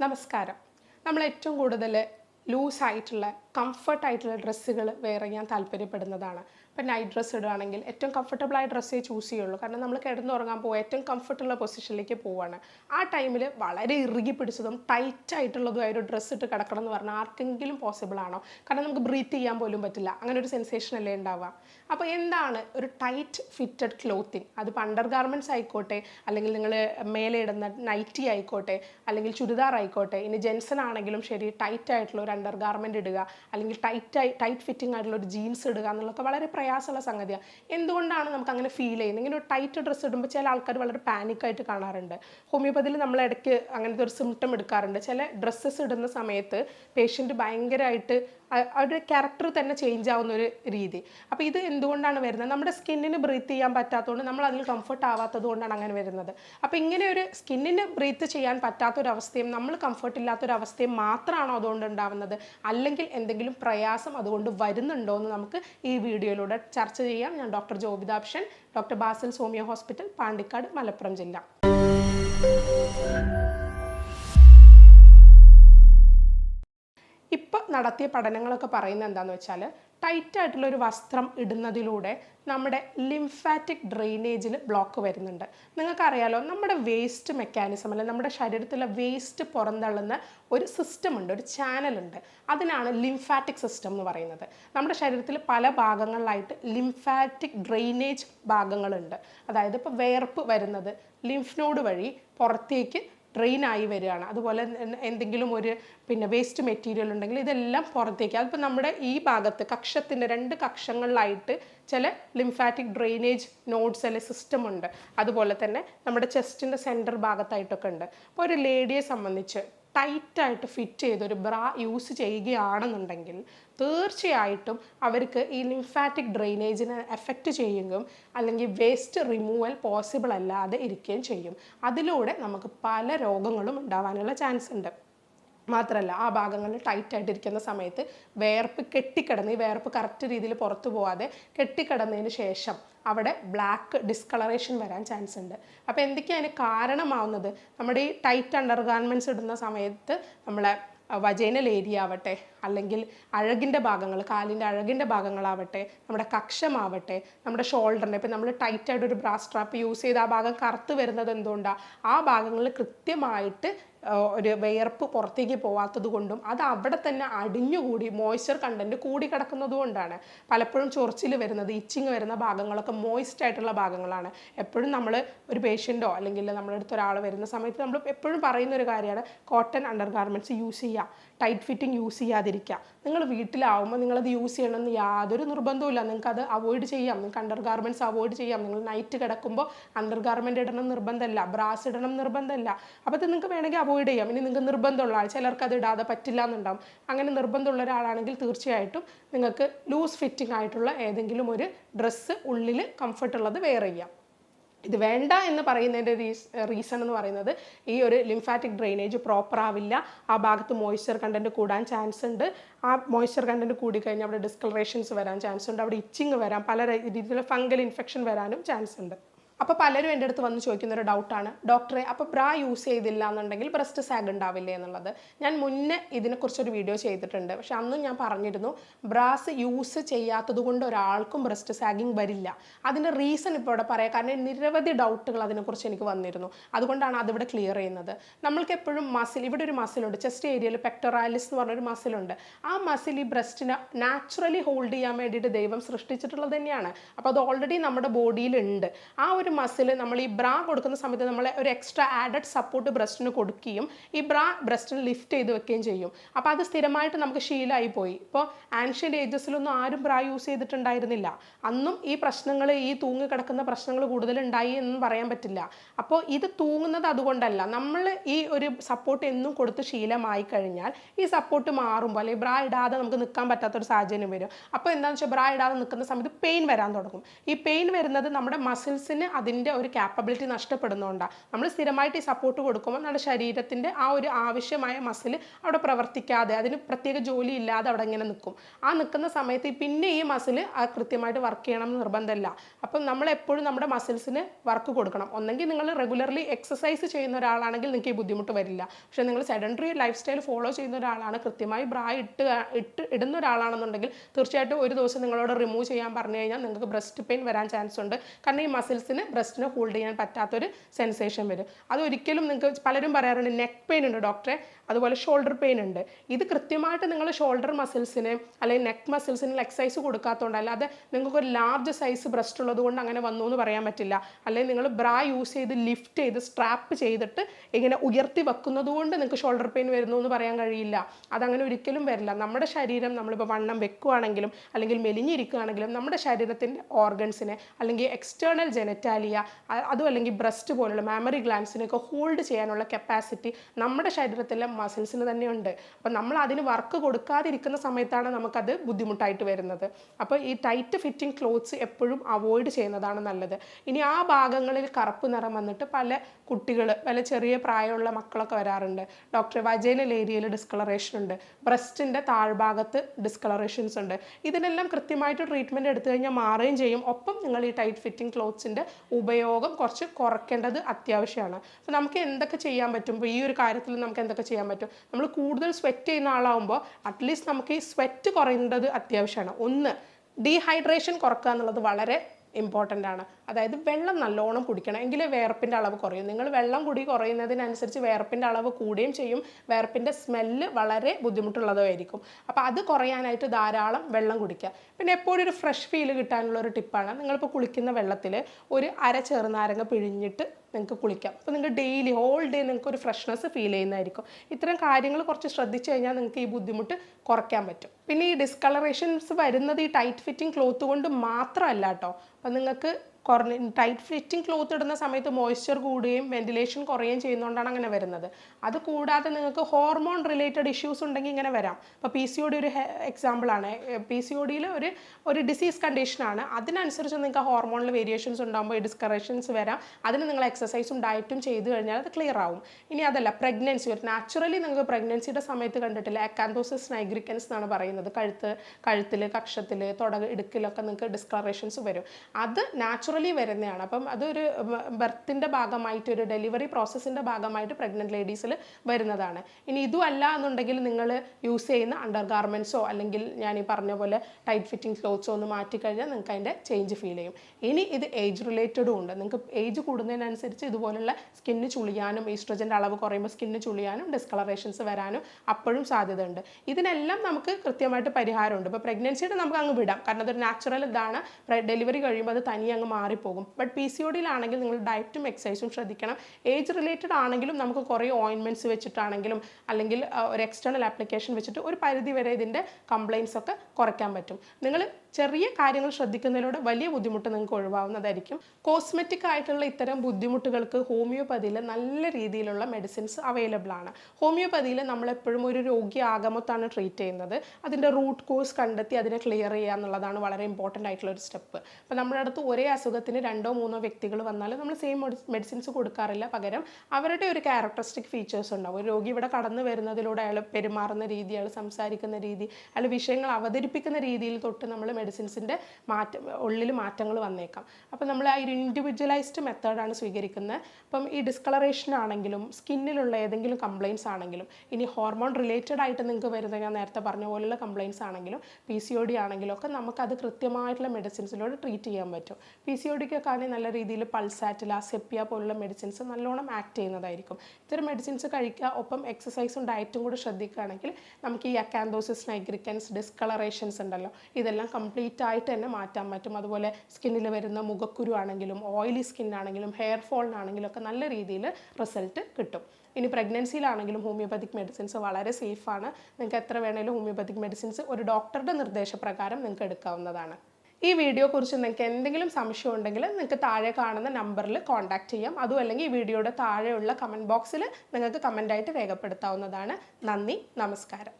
നമസ്കാരം. നമ്മൾ ഏറ്റവും കൂടുതൽ ലൂസായിട്ടുള്ള കംഫർട്ടായിട്ടുള്ള ഡ്രസ്സുകൾ വേറെ ഞാൻ താല്പര്യപ്പെടുന്നതാണ്. ഇപ്പം നൈറ്റ് ഡ്രസ്സ് ഇടുകയാണെങ്കിൽ ഏറ്റവും കംഫർട്ടബിളായ ഡ്രസ്സേ ചൂസ് ചെയ്യുള്ളൂ. കാരണം നമ്മൾ കിടന്നുറങ്ങാൻ പോകുക ഏറ്റവും കംഫർട്ടുള്ള പൊസിഷനിലേക്ക് പോവുകയാണ് ആ ടൈമിൽ വളരെ ഇറുകി പിടിച്ചതും ടൈറ്റായിട്ടുള്ളതുമായ ഒരു ഡ്രസ്സ് ഇട്ട് കിടക്കണം എന്ന് പറഞ്ഞാൽ ആർക്കെങ്കിലും പോസിബിൾ ആണോ? കാരണം നമുക്ക് ബ്രീത്ത് ചെയ്യാൻ പോലും പറ്റില്ല. അങ്ങനെ ഒരു സെൻസേഷൻ അല്ലേ ഉണ്ടാവുക. അപ്പോൾ എന്താണ് ഒരു ടൈറ്റ് ഫിറ്റഡ് ക്ലോത്തിങ് അതിപ്പോൾ അണ്ടർ ഗാർമെന്റ്സ് ആയിക്കോട്ടെ അല്ലെങ്കിൽ നിങ്ങൾ മേലെ ഇടുന്ന നൈറ്റി ആയിക്കോട്ടെ അല്ലെങ്കിൽ ചുരിദാർ ആയിക്കോട്ടെ ഇനി ജെൻസൺ ആണെങ്കിലും ശരി ടൈറ്റ് ആയിട്ടുള്ള ഒരു അണ്ടർ ഗാർമെന്റ് ഇടുക അല്ലെങ്കിൽ ടൈറ്റ് ടൈറ്റ് ഫിറ്റിംഗ് ആയിട്ടുള്ള ഒരു ജീൻസ് ഇടുക എന്നുള്ളതൊക്കെ വളരെ പ്രയാസമുള്ള സംഗതിയാണ് എന്തുകൊണ്ടാണ് നമുക്ക് അങ്ങനെ ഫീൽ ചെയ്യുന്നത്? ഇങ്ങനെ ഒരു ടൈറ്റ് ഡ്രസ്സ് ഇടുമ്പോൾ ചില ആൾക്കാർ വളരെ പാനിക്കായിട്ട് കാണാറുണ്ട്. ഹോമിയോപ്പതിയിൽ നമ്മൾ ഇടയ്ക്ക് അങ്ങനത്തെ ഒരു സിംറ്റം എടുക്കാറുണ്ട്. ചില ഡ്രസ്സസ് ഇടുന്ന സമയത്ത് പേഷ്യന്റ് ഭയങ്കരമായിട്ട് അവരുടെ ക്യാരക്ടർ തന്നെ ചേഞ്ച് ആവുന്ന ഒരു രീതി. അപ്പോൾ ഇത് എന്തുകൊണ്ടാണ് വരുന്നത്? നമ്മുടെ സ്കിന്നിന് ബ്രീത്ത് ചെയ്യാൻ പറ്റാത്തതുകൊണ്ട് നമ്മൾ അതിൽ കംഫർട്ട് ആവാത്തത് കൊണ്ടാണ് അങ്ങനെ വരുന്നത്. അപ്പോൾ ഇങ്ങനെ ഒരു സ്കിന്നിന് ബ്രീത്ത് ചെയ്യാൻ പറ്റാത്തൊരവസ്ഥയും നമ്മൾ കംഫർട്ട് ഇല്ലാത്തൊരവസ്ഥയും മാത്രമാണോ അതുകൊണ്ട് ഉണ്ടാവുന്നത്? അല്ലെങ്കിൽ എന്തെങ്കിലും പ്രയാസം അതുകൊണ്ട് വരുന്നുണ്ടോ എന്ന് നമുക്ക് ഈ വീഡിയോയിലൂടെ ചർച്ച ചെയ്യാം. ഞാൻ doctor ജോബിതാപ്ഷൻ doctor Basil homeo hospital Pandikkad Malappuram ജില്ല. നടത്തിയ പഠനങ്ങളൊക്കെ പറയുന്നത് എന്താണെന്ന് വെച്ചാൽ ടൈറ്റ് ആയിട്ടുള്ള ഒരു വസ്ത്രം ഇടുന്നതിലൂടെ നമ്മുടെ ലിംഫാറ്റിക് ഡ്രെയിനേജിൽ ബ്ലോക്ക് വരുന്നുണ്ട്. നിങ്ങൾക്കറിയാലോ നമ്മുടെ വേസ്റ്റ് മെക്കാനിസം അല്ലെങ്കിൽ നമ്മുടെ ശരീരത്തിലെ വേസ്റ്റ് പുറന്തള്ളുന്ന ഒരു സിസ്റ്റം ഉണ്ട് ഒരു ചാനലുണ്ട് അതിനാണ് ലിംഫാറ്റിക് സിസ്റ്റം എന്ന് പറയുന്നത്. നമ്മുടെ ശരീരത്തിൽ പല ഭാഗങ്ങളിലായിട്ട് ലിംഫാറ്റിക് ഡ്രെയിനേജ് ഭാഗങ്ങളുണ്ട്. അതായത് ഇപ്പോൾ വേർപ്പ് വരുന്നത് ലിംഫ് നോഡ് വഴി പുറത്തേക്ക് ഡ്രെയിൻ ആയി വരികയാണ്. അതുപോലെ എന്തെങ്കിലും ഒരു പിന്നെ വേസ്റ്റ് മെറ്റീരിയൽ ഉണ്ടെങ്കിൽ ഇതെല്ലാം പുറത്തേക്ക്. അതിപ്പോൾ നമ്മുടെ ഈ ഭാഗത്ത് കക്ഷത്തിന്റെ രണ്ട് കക്ഷങ്ങളിലായിട്ട് ചില ലിംഫാറ്റിക് ഡ്രെയിനേജ് നോഡ്സ് അല്ലെ സിസ്റ്റം ഉണ്ട്. അതുപോലെ തന്നെ നമ്മുടെ ചെസ്റ്റിന്റെ സെന്റർ ഭാഗത്തായിട്ടൊക്കെ ഉണ്ട്. അപ്പോൾ ഒരു ലേഡിയെ സംബന്ധിച്ച് ടൈറ്റായിട്ട് ഫിറ്റ് ചെയ്ത് ഒരു ബ്രാ യൂസ് ചെയ്യുകയാണെന്നുണ്ടെങ്കിൽ തീർച്ചയായിട്ടും അവർക്ക് ഈ ലിംഫാറ്റിക് ഡ്രെയിനേജിനെ എഫക്റ്റ് ചെയ്യുകയും അല്ലെങ്കിൽ വേസ്റ്റ് റിമൂവൽ പോസിബിൾ അല്ലാതെ ഇരിക്കുകയും ചെയ്യും. അതിലൂടെ നമുക്ക് പല രോഗങ്ങളും ഉണ്ടാവാനുള്ള ചാൻസ് ഉണ്ട്. മാത്രമല്ല ആ ഭാഗങ്ങളിൽ ടൈറ്റ് ആയിട്ടിരിക്കുന്ന സമയത്ത് വേർപ്പ് കെട്ടിക്കിടന്ന് ഈ വേർപ്പ് കറക്റ്റ് രീതിയിൽ പുറത്തു പോവാതെ കെട്ടിക്കിടന്നതിന് ശേഷം അവിടെ ബ്ലാക്ക് ഡിസ്കളറേഷൻ വരാൻ ചാൻസ് ഉണ്ട്. അപ്പോൾ എന്തൊക്കെയാണ് അതിന് കാരണമാവുന്നത്? നമ്മുടെ ഈ ടൈറ്റ് അണ്ടർ ഗാർമെന്റ്സ് ഇടുന്ന സമയത്ത് നമ്മളെ വജൈനൽ ഏരിയ ആവട്ടെ അല്ലെങ്കിൽ അഴകിന്റെ ഭാഗങ്ങൾ കാലിന്റെ അഴകിന്റെ ഭാഗങ്ങളാവട്ടെ നമ്മുടെ കക്ഷമാവട്ടെ നമ്മുടെ ഷോൾഡറിന്റെ ഇപ്പം നമ്മൾ ടൈറ്റായിട്ട് ഒരു ബ്രാസ് സ്ട്രാപ്പ് യൂസ് ചെയ്ത് ആ ഭാഗം കറുത്ത് വരുന്നത് എന്തുകൊണ്ടാണ് ആ ഭാഗങ്ങളിൽ കൃത്യമായിട്ട് ഒരു വിയർപ്പ് പുറത്തേക്ക് പോവാത്തത് കൊണ്ടും അത് അവിടെ തന്നെ അടിഞ്ഞുകൂടി മോയ്സ്ചർ കണ്ടന്റ് കൂടി കിടക്കുന്നത് കൊണ്ടാണ്. പലപ്പോഴും ചൊറിച്ചിൽ വരുന്നത് ഇച്ചിങ് വരുന്ന ഭാഗങ്ങളൊക്കെ മോയ്സ്റ്റ് ആയിട്ടുള്ള ഭാഗങ്ങളാണ്. എപ്പോഴും നമ്മൾ ഒരു പേഷ്യന്റോ അല്ലെങ്കിൽ നമ്മുടെ അടുത്ത് ഒരാൾ വരുന്ന സമയത്ത് നമ്മൾ എപ്പോഴും പറയുന്ന ഒരു കാര്യമാണ് കോട്ടൺ അണ്ടർ ഗാർമെന്റ്സ് യൂസ് ചെയ്യുക ടൈറ്റ് ഫിറ്റിംഗ് യൂസ് ചെയ്യാതിരിക്കുക. നിങ്ങൾ വീട്ടിലാവുമ്പോൾ നിങ്ങളത് യൂസ് ചെയ്യണമെന്ന് യാതൊരു നിർബന്ധവുമില്ല അത് അവോയ്ഡ് ചെയ്യാം. നിങ്ങൾക്ക് അണ്ടർ ഗാർമെന്റ്സ് അവോയ്ഡ് ചെയ്യാം. നിങ്ങൾ നൈറ്റ് കിടക്കുമ്പോൾ അണ്ടർ ഗാർമെന്റ് ഇടണം നിർബന്ധമല്ല. ബ്രാസ് ഇടണം നിർബന്ധമല്ല. അപ്പോൾ അത് നിങ്ങൾക്ക് വേണമെങ്കിൽ അവോയ്ഡ് ചെയ്യാം. ഇനി നിങ്ങൾക്ക് നിർബന്ധമുള്ള ആൾ ചിലർക്ക് അത് ഇടാതെ പറ്റില്ല എന്നുണ്ടാവും. അങ്ങനെ നിർബന്ധമുള്ള ഒരാളാണെങ്കിൽ തീർച്ചയായിട്ടും നിങ്ങൾക്ക് ലൂസ് ഫിറ്റിംഗ് ആയിട്ടുള്ള ഏതെങ്കിലും ഒരു ഡ്രസ്സ് ഉള്ളിൽ കംഫർട്ടുള്ളത് വെയർ ചെയ്യാം. ഇത് വേണ്ട എന്ന് പറയുന്നതിന്റെ റീസ് റീസൺ എന്ന് പറയുന്നത് ഈ ഒരു ലിംഫാറ്റിക് ഡ്രെയിനേജ് പ്രോപ്പർ ആവില്ല. ആ ഭാഗത്ത് മോയ്സ്ചർ കണ്ടന്റ് കൂടാൻ ചാൻസ് ഉണ്ട്. ആ മോയ്സ്ചർ കണ്ടന്റ് കൂടിക്കഴിഞ്ഞാൽ അവിടെ ഡിസ്കളറേഷൻസ് വരാൻ ചാൻസ് ഉണ്ട്. അവിടെ ഇച്ചിങ് വരാൻ പല രീതിയിലുള്ള ഫംഗൽ ഇൻഫെക്ഷൻ വരാനും ചാൻസ് ഉണ്ട്. അപ്പോൾ പലരും എന്റെ അടുത്ത് വന്ന് ചോദിക്കുന്ന ഒരു ഡൗട്ടാണ് ഡോക്ടറെ അപ്പോൾ ബ്രാ യൂസ് ചെയ്തില്ല എന്നുണ്ടെങ്കിൽ ബ്രസ്റ്റ് സാഗ് ഉണ്ടാവില്ലേ എന്നുള്ളത്? ഞാൻ മുന്നേ ഇതിനെക്കുറിച്ചൊരു വീഡിയോ ചെയ്തിട്ടുണ്ട്. പക്ഷെ അന്നും ഞാൻ പറഞ്ഞിരുന്നു ബ്രാസ് യൂസ് ചെയ്യാത്തത് കൊണ്ട് ഒരാൾക്കും ബ്രസ്റ്റ് സാഗിങ് വരില്ല. അതിന്റെ റീസൺ ഇപ്പോൾ ഇവിടെ പറയാം. കാരണം നിരവധി ഡൗട്ടുകൾ അതിനെക്കുറിച്ച് എനിക്ക് വന്നിരുന്നു. അതുകൊണ്ടാണ് അതിവിടെ ക്ലിയർ ചെയ്യുന്നത്. നമ്മൾക്ക് എപ്പോഴും മസിൽ ഇവിടെ ഒരു മസിലുണ്ട് ചെസ്റ്റ് ഏരിയയിൽ പെക്ടറാലിസ് എന്ന് പറഞ്ഞൊരു മസിലുണ്ട് ആ മസിൽ ഈ ബ്രസ്റ്റിനെ നാച്ചുറലി ഹോൾഡ് ചെയ്യാൻ വേണ്ടിയിട്ട് ദൈവം സൃഷ്ടിച്ചിട്ടുള്ളത് തന്നെയാണ്. അപ്പോൾ അത് ഓൾറെഡി നമ്മുടെ ബോഡിയിലുണ്ട് ആ ഒരു മസിൽ നമ്മൾ ഈ ബ്രാ കൊടുക്കുന്ന സമയത്ത് നമ്മൾ ഒരു എക്സ്ട്രാ ആഡഡ് സപ്പോർട്ട് ബ്രസ്റ്റിന് കൊടുക്കുകയും ഈ ബ്രാ ബ്രസ്റ്റിന് ലിഫ്റ്റ് ചെയ്ത് വെക്കുകയും ചെയ്യും. അപ്പോൾ അത് സ്ഥിരമായിട്ട് നമുക്ക് ശീലമായി പോയി. ഇപ്പോൾ ആൻഷ്യന്റ് ഏജസിലൊന്നും ആരും ബ്രാ യൂസ് ചെയ്തിട്ടുണ്ടായിരുന്നില്ല. അന്നും ഈ പ്രശ്നങ്ങൾ ഈ തൂങ്ങി കിടക്കുന്ന പ്രശ്നങ്ങൾ കൂടുതലുണ്ടായി എന്ന് പറയാൻ പറ്റില്ല. അപ്പോൾ ഇത് തൂങ്ങുന്നത് അതുകൊണ്ടല്ല. നമ്മൾ ഈ ഒരു സപ്പോർട്ട് എന്നും കൊടുത്ത് ശീലമായി കഴിഞ്ഞാൽ ഈ സപ്പോർട്ട് മാറുമ്പോൾ അല്ലെങ്കിൽ ബ്രാ ഇടാതെ നമുക്ക് നിൽക്കാൻ പറ്റാത്തൊരു സാഹചര്യം വരും. അപ്പോൾ എന്താണെന്ന് വെച്ചാൽ ബ്രാ ഇടാതെ നിൽക്കുന്ന സമയത്ത് പെയിൻ വരാൻ തുടങ്ങും. ഈ പെയിൻ വരുന്നത് നമ്മുടെ മസിൽസിന് അതിന്റെ ഒരു കാപ്പബിലിറ്റി നഷ്ടപ്പെടുന്നതുകൊണ്ടാണ് നമ്മൾ സ്ഥിരമായിട്ട് ഈ സപ്പോർട്ട് കൊടുക്കുമ്പോൾ നമ്മുടെ ശരീരത്തിന്റെ ആ ഒരു ആവശ്യമായ മസിൽ അവിടെ പ്രവർത്തിക്കാതെ അതിന് പ്രത്യേക ജോലി ഇല്ലാതെ അവിടെ ഇങ്ങനെ നിൽക്കും ആ നിൽക്കുന്ന സമയത്ത് പിന്നെ ഈ മസിൽ കൃത്യമായിട്ട് വർക്ക് ചെയ്യണം എന്ന് നിർബന്ധമില്ല അപ്പം നമ്മൾ എപ്പോഴും നമ്മുടെ മസിൽസിന് വർക്ക് കൊടുക്കണം. ഒന്നെങ്കിൽ നിങ്ങൾ റെഗുലർലി എക്സസൈസ് ചെയ്യുന്ന ഒരാളാണെങ്കിൽ നിങ്ങൾക്ക് ഈ ബുദ്ധിമുട്ട് വരില്ല. പക്ഷേ നിങ്ങൾ സെഡൻഡറി ലൈഫ് സ്റ്റൈൽ ഫോളോ ചെയ്യുന്ന ഒരാളാണ് കൃത്യമായി ബ്രാ ഇട്ട് ഇട്ട് ഇടുന്ന ഒരാളാണെന്നുണ്ടെങ്കിൽ തീർച്ചയായിട്ടും ഒരു ദിവസം നിങ്ങളോട് റിമൂവ് ചെയ്യാൻ പറഞ്ഞു കഴിഞ്ഞാൽ നിങ്ങൾക്ക് ബ്രസ്റ്റ് പെയിൻ വരാൻ ചാൻസ് ഉണ്ട്. കാരണം ഈ മസിൽസിന് ബ്രസ്റ്റിനെ ഹോൾഡ് ചെയ്യാൻ പറ്റാത്തൊരു സെൻസേഷൻ വരും. അതൊരിക്കലും നിങ്ങൾക്ക് പലരും പറയാറുണ്ട് നെക്ക് പെയിൻ ഉണ്ട് ഡോക്ടറെ. അതുപോലെ ഷോൾഡർ പെയിൻ ഉണ്ട്. ഇത് കൃത്യമായിട്ട് നിങ്ങൾ ഷോൾഡർ മസിൽസിന് അല്ലെങ്കിൽ നെക്ക് മസിൽസിന് എക്സസൈസ് കൊടുക്കാത്തതുകൊണ്ട് അല്ലാതെ നിങ്ങൾക്ക് ഒരു ലാർജ് സൈസ് ബ്രസ്റ്റ് ഉള്ളത് കൊണ്ട് അങ്ങനെ വന്നു എന്ന് പറയാൻ പറ്റില്ല. അല്ലെങ്കിൽ നിങ്ങൾ ബ്രാ യൂസ് ചെയ്ത് ലിഫ്റ്റ് ചെയ്ത് സ്ട്രാപ്പ് ചെയ്തിട്ട് ഇങ്ങനെ ഉയർത്തി വെക്കുന്നത് കൊണ്ട് നിങ്ങൾക്ക് ഷോൾഡർ പെയിൻ വരുന്നു എന്ന് പറയാൻ കഴിയില്ല. അതങ്ങനെ ഒരിക്കലും വരില്ല. നമ്മുടെ ശരീരം നമ്മളിപ്പോൾ വണ്ണം വെക്കുകയാണെങ്കിലും അല്ലെങ്കിൽ മെലിഞ്ഞിരിക്കുകയാണെങ്കിലും നമ്മുടെ ശരീരത്തിന്റെ ഓർഗൻസിനെ അല്ലെങ്കിൽ എക്സ്റ്റേണൽ ജെനറ്റാലിയ അതും അല്ലെങ്കിൽ ബ്രസ്റ്റ് പോലുള്ള മാമറി ഗ്ലാൻസിനെയൊക്കെ ഹോൾഡ് ചെയ്യാനുള്ള കപ്പാസിറ്റി നമ്മുടെ ശരീരത്തിലെ മസിൽസിന് തന്നെയുണ്ട്. അപ്പം നമ്മൾ അതിന് വർക്ക് കൊടുക്കാതിരിക്കുന്ന സമയത്താണ് നമുക്കത് ബുദ്ധിമുട്ടായിട്ട് വരുന്നത്. അപ്പോൾ ഈ ടൈറ്റ് ഫിറ്റിംഗ് ക്ലോത്ത്സ് എപ്പോഴും അവോയ്ഡ് ചെയ്യുന്നതാണ് നല്ലത്. ഇനി ആ ഭാഗങ്ങളിൽ കറുപ്പ് നിറം വന്നിട്ട് പല കുട്ടികൾ പല ചെറിയ പ്രായമുള്ള മക്കളൊക്കെ വരാറുണ്ട്. ഡോക്ടർ വജൈനൽ ഏരിയയിൽ ഡിസ്കളറേഷൻ ഉണ്ട്. ബ്രസ്റ്റിന്റെ താഴ്ഭാഗത്ത് ഡിസ്കളറേഷൻസ് ഉണ്ട്. ഇതിനെല്ലാം കൃത്യമായിട്ട് ട്രീറ്റ്മെന്റ് എടുത്തു കഴിഞ്ഞാൽ മാറുകയും ചെയ്യും. ഒപ്പം നിങ്ങൾ ഈ ടൈറ്റ് ഫിറ്റിംഗ് ക്ലോത്ത്സിന്റെ ഉപയോഗം കുറച്ച് കുറയ്ക്കേണ്ടത് അത്യാവശ്യമാണ്. അപ്പോൾ നമുക്ക് എന്തൊക്കെ ചെയ്യാൻ പറ്റും? ഈ ഒരു കാര്യത്തിൽ നമുക്ക് എന്തൊക്കെ ചെയ്യാൻ പറ്റും. നമ്മൾ കൂടുതൽ സ്വെറ്റ് ചെയ്യുന്ന ആളാകുമ്പോൾ അറ്റ്ലീസ്റ്റ് നമുക്ക് ഈ സ്വെറ്റ് കുറയേണ്ടത് അത്യാവശ്യമാണ്. ഒന്ന് ഡീഹൈഡ്രേഷൻ കുറക്കുക എന്നുള്ളത് വളരെ ഇമ്പോർട്ടന്റ് ആണ്. അതായത് വെള്ളം നല്ലോണം കുടിക്കണം. എങ്കിലേ വേർപ്പിന്റെ അളവ് കുറയും. നിങ്ങൾ വെള്ളം കുടി കുറയുന്നതിനനുസരിച്ച് വേർപ്പിന്റെ അളവ് കൂടുകയും ചെയ്യും. വേർപ്പിന്റെ സ്മെല്ല് വളരെ ബുദ്ധിമുട്ടുള്ളതായിരിക്കും. അപ്പോൾ അത് കുറയാനായിട്ട് ധാരാളം വെള്ളം കുടിക്കുക. പിന്നെ എപ്പോഴും ഒരു ഫ്രഷ് ഫീൽ കിട്ടാനുള്ള ഒരു ടിപ്പാണ്. നിങ്ങളിപ്പോൾ കുളിക്കുന്ന വെള്ളത്തിൽ ഒരു അര ചെറുനാരങ്ങ പിഴിഞ്ഞിട്ട് നിങ്ങൾക്ക് കുളിക്കാം. അപ്പോൾ നിങ്ങൾക്ക് ഡെയിലി ഹോൾ ഡേ നിങ്ങൾക്ക് ഒരു ഫ്രഷ്നെസ് ഫീൽ ചെയ്യുന്നതായിരിക്കും. ഇത്തരം കാര്യങ്ങൾ കുറച്ച് ശ്രദ്ധിച്ചു കഴിഞ്ഞാൽ നിങ്ങൾക്ക് ഈ ബുദ്ധിമുട്ട് കുറയ്ക്കാൻ പറ്റും. പിന്നെ ഈ ഡിസ്കളറേഷൻസ് വരുന്നത് ഈ ടൈറ്റ് ഫിറ്റിംഗ് ക്ലോത്ത് കൊണ്ട് മാത്രമല്ല കേട്ടോ അപ്പം നിങ്ങൾക്ക് കുറഞ്ഞ ടൈറ്റ് ഫിറ്റിംഗ് ക്ലോത്ത് ഇടുന്ന സമയത്ത് മോയ്സ്ചർ കൂടുകയും വെന്റിലേഷൻ കുറയുകയും ചെയ്യുന്നതുകൊണ്ടാണ് അങ്ങനെ വരുന്നത്. അത് കൂടാതെ നിങ്ങൾക്ക് ഹോർമോൺ റിലേറ്റഡ് ഇഷ്യൂസ് ഉണ്ടെങ്കിൽ ഇങ്ങനെ വരാം. ഇപ്പോൾ പി സി ഒ ഡി ഒരു എക്സാമ്പിളാണ് പി സി ഒ ഡിയിൽ ഒരു ഒരു ഡിസീസ് കണ്ടീഷനാണ് അതിനനുസരിച്ച് നിങ്ങൾക്ക് ഹോർമോണിൽ വേരിയേഷൻസ് ഉണ്ടാകുമ്പോൾ ഡിസ്കറേഷൻസ് വരാം. അതിന് നിങ്ങൾ എക്സസൈസും ഡയറ്റും ചെയ്ത് കഴിഞ്ഞാൽ അത് ക്ലിയർ ആവും. ഇനി അതല്ല പ്രഗ്നൻസി ഒരു നാച്ചുറലി നിങ്ങൾക്ക് പ്രഗ്നൻസിയുടെ സമയത്ത് കണ്ടിട്ടില്ല? അക്കാന്തോസിസ് നൈഗ്രിക്കൻസ് എന്നാണ് പറയുന്നത്. കഴുത്ത് കഴുത്തിൽ കക്ഷത്തിൽ തുടക ഇടുക്കിലൊക്കെ നിങ്ങൾക്ക് ഡിസ്കറേഷൻസ് വരും. അത് നാച്ചുറൽ നാച്ചുറലി വരുന്നതാണ്. അപ്പം അതൊരു ബർത്തിന്റെ ഭാഗമായിട്ട് ഒരു ഡെലിവറി പ്രോസസ്സിന്റെ ഭാഗമായിട്ട് പ്രഗ്നന്റ് ലേഡീസിൽ വരുന്നതാണ്. ഇനി ഇതുമല്ല എന്നുണ്ടെങ്കിൽ നിങ്ങൾ യൂസ് ചെയ്യുന്ന അണ്ടർ ഗാർമെന്റ്സോ അല്ലെങ്കിൽ ഞാൻ ഈ പറഞ്ഞ പോലെ ടൈറ്റ് ഫിറ്റിംഗ് ക്ലോത്ത്സോ ഒന്ന് മാറ്റിക്കഴിഞ്ഞാൽ നിങ്ങൾക്ക് അതിന്റെ ചേഞ്ച് ഫീൽ ചെയ്യും. ഇനി ഇത് ഏജ് റിലേറ്റഡും ഉണ്ട്. നിങ്ങൾക്ക് ഏജ് കൂടുന്നതിനനുസരിച്ച് ഇതുപോലുള്ള സ്കിന്ന് ചുളിയാനും ഈസ്ട്രജന്റെ അളവ് കുറയുമ്പോൾ സ്കിന്ന് ചുളിയാനും ഡിസ്കളറേഷൻസ് വരാനും അപ്പോഴും സാധ്യതയുണ്ട്. ഇതിനെല്ലാം നമുക്ക് കൃത്യമായിട്ട് പരിഹാരമുണ്ട്. ഇപ്പോൾ പ്രഗ്നൻസിയുടെ നമുക്ക് അങ്ങ് വിടാം. കാരണം അതൊരു നാച്ചുറൽ ഇതാണ്. ഡെലിവറി കഴിയുമ്പോൾ അത് തനിയെ അങ്ങ് മാറിപ്പോകും. ബട്ട് പി സി ഒ ഡിയിലാണെങ്കിൽ നിങ്ങൾ ഡയറ്റും എക്സസൈസും ശ്രദ്ധിക്കണം. ഏജ് റിലേറ്റഡ് ആണെങ്കിലും നമുക്ക് കുറേ ഓയിൻമെന്റ്സ് വെച്ചിട്ടാണെങ്കിലും അല്ലെങ്കിൽ ഒരു എക്സ്റ്റേണൽ ആപ്ലിക്കേഷൻ വെച്ചിട്ട് ഒരു പരിധി വരെ ഇതിന്റെ കംപ്ലയിൻസ് ഒക്കെ കുറയ്ക്കാൻ പറ്റും. നിങ്ങൾ ചെറിയ കാര്യങ്ങൾ ശ്രദ്ധിക്കുന്നതിലൂടെ വലിയ ബുദ്ധിമുട്ട് നിങ്ങൾക്ക് ഒഴിവാവുന്നതായിരിക്കും. കോസ്മെറ്റിക് ആയിട്ടുള്ള ഇത്തരം ബുദ്ധിമുട്ടുകൾക്ക് ഹോമിയോപ്പതിയിൽ നല്ല രീതിയിലുള്ള മെഡിസിൻസ് അവൈലബിൾ ആണ്. ഹോമിയോപ്പതിയിൽ നമ്മളെപ്പോഴും ഒരു രോഗി ആഗമത്താണ് ട്രീറ്റ് ചെയ്യുന്നത്. അതിന്റെ റൂട്ട് കോഴ്സ് കണ്ടെത്തി അതിനെ ക്ലിയർ ചെയ്യുക എന്നുള്ളതാണ് വളരെ ഇമ്പോർട്ടന്റ് ആയിട്ടുള്ള ഒരു സ്റ്റെപ്പ് അപ്പോൾ നമ്മുടെ അടുത്ത് ഒരേ അസുഖത്തിന് രണ്ടോ മൂന്നോ വ്യക്തികൾ വന്നാൽ നമ്മൾ സെയിം മെഡിസിൻസ് കൊടുക്കാറില്ല. പകരം അവരുടെ ഒരു ക്യാരക്ടറിസ്റ്റിക് ഫീച്ചേഴ്സ് ഉണ്ടാവും. ഒരു രോഗി ഇവിടെ കടന്നു വരുന്നതിലൂടെ അയാൾ പെരുമാറുന്ന രീതി അയാൾ സംസാരിക്കുന്ന രീതി അയാൾ വിഷയങ്ങൾ അവതരിപ്പിക്കുന്ന രീതിയിൽ തൊട്ട് നമ്മൾ മെഡിസിൻസിന്റെ മാറ്റം ഉള്ളിൽ മാറ്റങ്ങൾ വന്നേക്കാം. അപ്പോൾ നമ്മൾ ആ ഒരു ഇൻഡിവിജ്വലൈസ്ഡ് മെത്തേഡാണ് സ്വീകരിക്കുന്നത്. അപ്പം ഈ ഡിസ്കളറേഷൻ ആണെങ്കിലും സ്കിന്നിലുള്ള ഏതെങ്കിലും കംപ്ലയിൻസ് ആണെങ്കിലും ഇനി ഹോർമോൺ റിലേറ്റഡ് ആയിട്ട് നിങ്ങൾക്ക് വരുന്ന ഞാൻ നേരത്തെ പറഞ്ഞ പോലുള്ള കംപ്ലയിൻസ് ആണെങ്കിലും പി സി ഒ ഡി ആണെങ്കിലും ഒക്കെ നമുക്കത് കൃത്യമായിട്ടുള്ള മെഡിസിൻസിലൂടെ ട്രീറ്റ് ചെയ്യാൻ പറ്റും. പി സി ഒ ഡിക്കൊക്കെ ആണെങ്കിൽ നല്ല രീതിയിൽ പൾസാറ്റില സെപ്പിയ പോലുള്ള മെഡിസിൻസ് നല്ലോണം ആക്ട് ചെയ്യുന്നതായിരിക്കും. ഇത്തരം മെഡിസിൻസ് കഴിക്കുക ഒപ്പം എക്സസൈസും ഡയറ്റും കൂടി ശ്രദ്ധിക്കുകയാണെങ്കിൽ നമുക്ക് ഈ അക്കാന്തോസിസ് നൈഗ്രിക്കൻസ് ഡിസ്കളറേഷൻസ് ഉണ്ടല്ലോ ഇതെല്ലാം കംപ്ലീറ്റ് ആയിട്ട് തന്നെ മാറ്റാൻ പറ്റും. അതുപോലെ സ്കിന്നിൽ വരുന്ന മുഖക്കുരു ആണെങ്കിലും ഓയിലി സ്കിന്നാണെങ്കിലും ഹെയർ ഫോളിനാണെങ്കിലും ഒക്കെ നല്ല രീതിയിൽ റിസൾട്ട് കിട്ടും. ഇനി പ്രഗ്നൻസിയിലാണെങ്കിലും ഹോമിയോപ്പതിക് മെഡിസിൻസ് വളരെ സേഫാണ് നിങ്ങൾക്ക് എത്ര വേണേലും ഹോമിയോപ്പതിക് മെഡിസിൻസ് ഒരു ഡോക്ടറുടെ നിർദ്ദേശപ്രകാരം നിങ്ങൾക്ക് എടുക്കാവുന്നതാണ്. ഈ വീഡിയോ കുറിച്ച് നിങ്ങൾക്ക് എന്തെങ്കിലും സംശയം ഉണ്ടെങ്കിൽ നിങ്ങൾക്ക് താഴെ കാണുന്ന നമ്പറിൽ കോൺടാക്ട് ചെയ്യാം. അതും അല്ലെങ്കിൽ ഈ വീഡിയോയുടെ താഴെയുള്ള കമന്റ് ബോക്സിൽ നിങ്ങൾക്ക് കമന്റായിട്ട് രേഖപ്പെടുത്താവുന്നതാണ്. നന്ദി നമസ്കാരം.